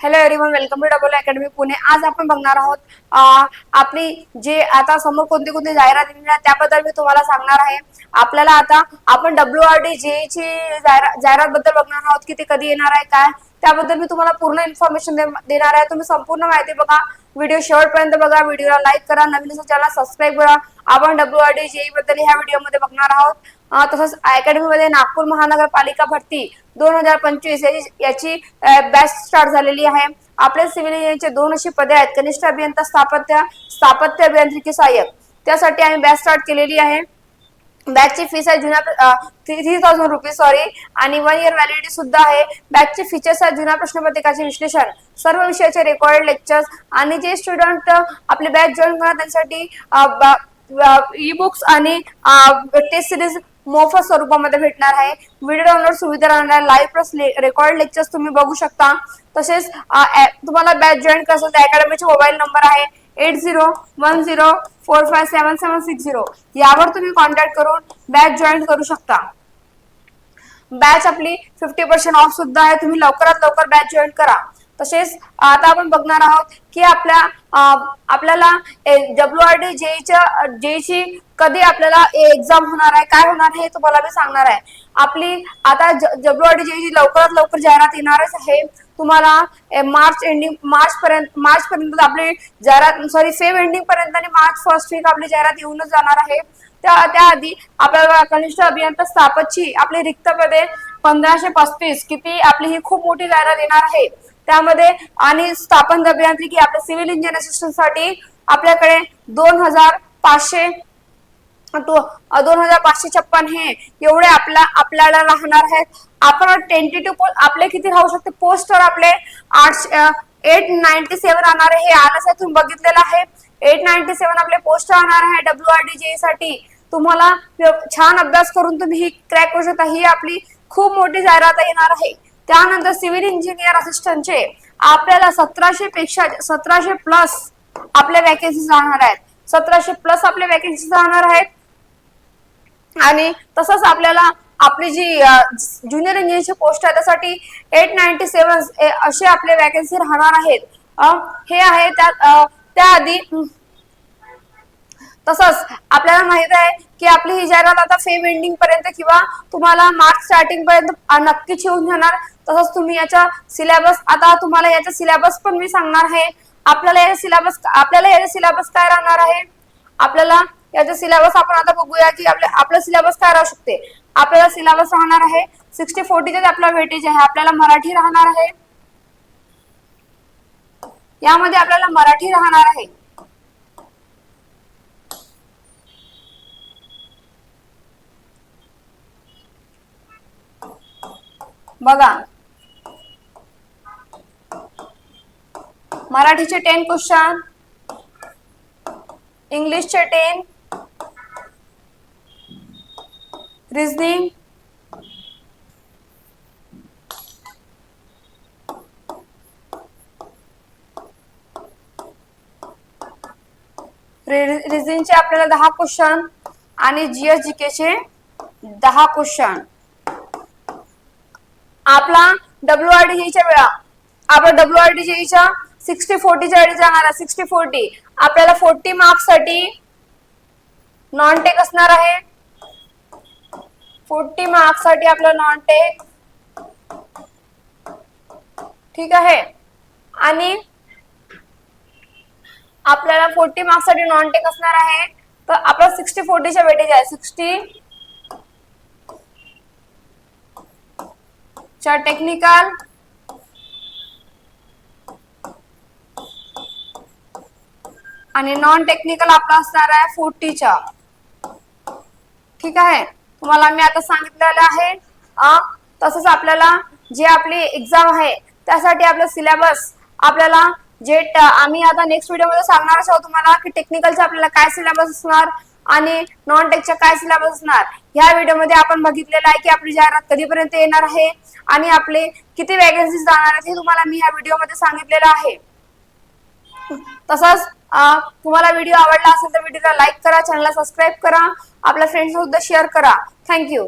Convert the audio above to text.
Hello everyone welcome to double academy Pune आज आपण बघणार आहोत आपली जे आता समोर कोणती कोणती जाहिरात येणार आहे, त्याबद्दल मी तुम्हाला सांगणार आहे. आपल्याला आता आपण डब्ल्यू आर डी ची जाहिरात बद्दल बघणार आहोत की ते कधी येणार आहे काय? त्याबद्दल मी तुम्हाला पूर्ण इन्फॉर्मेशन देणार आहे. तुम्ही संपूर्ण माहिती बघा. व्हिडिओ शेवटपर्यंत बघा. व्हिडिओला लाईक करा. नवीन चॅनल सबस्क्राईब करा. आपण डब्ल्यू आर डी जेई बद्दल ह्या व्हिडिओमध्ये बघणार आहोत. तसंच अकॅडमीमध्ये नागपूर महानगरपालिका भरती दोन हजार पंचवीस याची बॅच स्टार्ट झालेली आहे. आपल्या सिव्हिल इंजिनिअरचे दोन अशी पदे आहेत कनिष्ठ अभियंता स्थापत्य स्थापत्य अभियांत्रिकी सहाय्यक. त्यासाठी आम्ही बॅच स्टार्ट केलेली आहे. बॅचची फीस आहे जुन्या थ्री थाउजंड रुपीज सॉरी आणि वन इयर व्हॅलिडिटी सुद्धा आहे. बॅचचे फीचर्स आहेत जुन्या प्रश्नपत्रिकाचे विश्लेषण सर्व विषयाचे रेकॉर्ड लेक्चर्स आणि जे स्टुडंट आपले बॅच जॉईन करणार त्यांसाठी ई बुक्स आणि टेस्ट सिरीज मोफत स्वरूपामध्ये भेटणार आहे. व्हिडिओ डाउनलोड सुविधा राहणार. लाईव्ह प्लस रेकॉर्ड लेक्चर्स तुम्ही बघू शकता. तसेच तुम्हाला बॅच जॉईन करायचं असेल अकॅडमीचे मोबाईल नंबर आहे. Eight zero one zero four five seven seven six zero यावर तुम्ही कॉन्टॅक्ट करून बॅच जॉईन करू शकता. बॅच आपली फिफ्टी पर्सेंट ऑफ सुद्धा आहे. तुम्ही लवकरात लवकर बॅच जॉईन करा. तसेच आता आपण बघणार आहोत की आपल्या आपल्याला डब्ल्यू आर डी जेईच्या जेईची कधी आपल्याला एक्झाम होणार आहे काय होणार आहे हे तुम्हाला मी सांगणार आहे. आपली आता डब्ल्यू आर डी जेईची लवकरात लवकर जाहिरात येणारच आहे तुम्हाला मार्च एंडिंग मार्च पर्यंत मार्च पर्यंत आपली जाहिरात सॉरी फेब एंडिंग पर्यंत आणि मार्च फर्स्ट वीक आपली जाहिरात येऊनच जाणार आहे. त्या त्याआधी आपल्याला कनिष्ठ अभियंता स्थापतची आपली रिक्त पदे पंधराशे पस्तीस किती आपली ही खूप मोठी जाहिरात येणार आहे. त्यामध्ये आणि स्थापन अभियांत्रिकी आपल्या सिव्हिल इंजिनियर असिस्टंटसाठी आपल्याकडे दोन हजार पाचशे तो दोन हजार पाचशे छप्पन हे एवढे आपला आपल्याला राहणार आहेत. आपण टेंटेटिव्ह पोस्ट आपले किती राहू शकते? पोस्टर आपले आठशे एट नाईन्टी सेव्हन राहणार आहे. हे आलंच आहे तुम्ही बघितलेलं आहे. एट नाईन्टी सेव्हन आपले पोस्ट राहणार आहे डब्ल्यू आर डी जे साठी तुम्हाला छान अभ्यास करून तुम्ही ही क्रॅक करू शकता. ही आपली खूप मोठी जाहिरात येणार आहे. त्यानंतर सिव्हिल इंजिनियर असिस्टंटचे आपल्याला सतराशे पेक्षा सतराशे प्लस आपल्या वॅकेन्सीज राहणार आहेत. सतराशे प्लस आपल्या वॅकेन्सीज राहणार आहेत. आणि तसंच आपल्याला आपली जी ज्युनियर इंजिनियरची पोस्ट आहे त्यासाठी एट नाईन्टी सेव्हन असे आपले वॅकन्सी राहणार आहेत. हे आहे त्या त्याआधी तसंच आपल्याला माहीत आहे की आपली ही जाहिरात आता फेब एंडिंग पर्यंत किंवा तुम्हाला मार्च स्टार्टिंग पर्यंत नक्कीच येऊन जाणार तसंच तुम्ही याचा सिलेबस आता तुम्हाला याचा सिलेबस पण मी सांगणार आहे. आपल्याला याचा सिलेबस आपल्याला याचा सिलेबस काय राहणार आहे? आपल्याला याचा सिलेबस आपण आता बघूया की आपल्या आपलं सिलेबस काय राहू शकते. आपल्याला सिलेबस राहणार आहे सिक्स्टी फोर्टीचा आपला वेटेज आहे. आपल्याला मराठी राहणार आहे. यामध्ये आपल्याला मराठी राहणार आहे. बघा. मराठीचे टेन क्वेश्चन इंग्लिशचे टेन रिझनिंग रिझनिंगचे आपल्याला दहा क्वेश्चन आणि जीएस जीकेचे दहा क्वेश्चन आपला डब्ल्यू आर डी च्या वेळा. आपण डब्ल्यू आर डी च्या सिक्स्टी फोर्टीच्या वेळी जाणार सिक्स्टी फोर्टी आपल्याला फोर्टी मार्क्ससाठी नॉन टेक असणार आहे. फोर्टी मार्क्ससाठी आपलं नॉन टेक ठीक आहे? आणि आपल्याला फोर्टी मार्क्ससाठी नॉन टेक असणार आहे. तर आपला सिक्स्टी फोर्टीच्या वेटेज आहे सिक्स्टी च्या टेक्निकल आणि नॉन टेक्निकल आपला असणार आहे फोर्टीच्या ठीक आहे? तुम्हाला मी आता सांगितलेलं आहे. तसंच आपल्याला जे आपली एक्झाम आहे त्यासाठी आपलं सिलेबस आपल्याला जे आम्ही आता नेक्स्ट व्हिडिओमध्ये सांगणारच आहोत तुम्हाला की टेक्निकलचं आपल्याला काय सिलेबस असणार आणि नॉन टेकच्या काय सिलेबस असणार? ह्या व्हिडिओमध्ये आपण बघितलेलं आहे की आपली जाहिरात कधीपर्यंत येणार आहे आणि आपले किती वॅकन्सीज जाणार आहेत हे तुम्हाला मी ह्या व्हिडिओमध्ये सांगितलेलं आहे. तसंच तुम्हाला व्हिडिओ आवडला असेल तर व्हिडिओला लाईक करा चॅनलला सबस्क्राईब करा आपल्या फ्रेंड्स सुद्धा शेअर करा. थँक्यू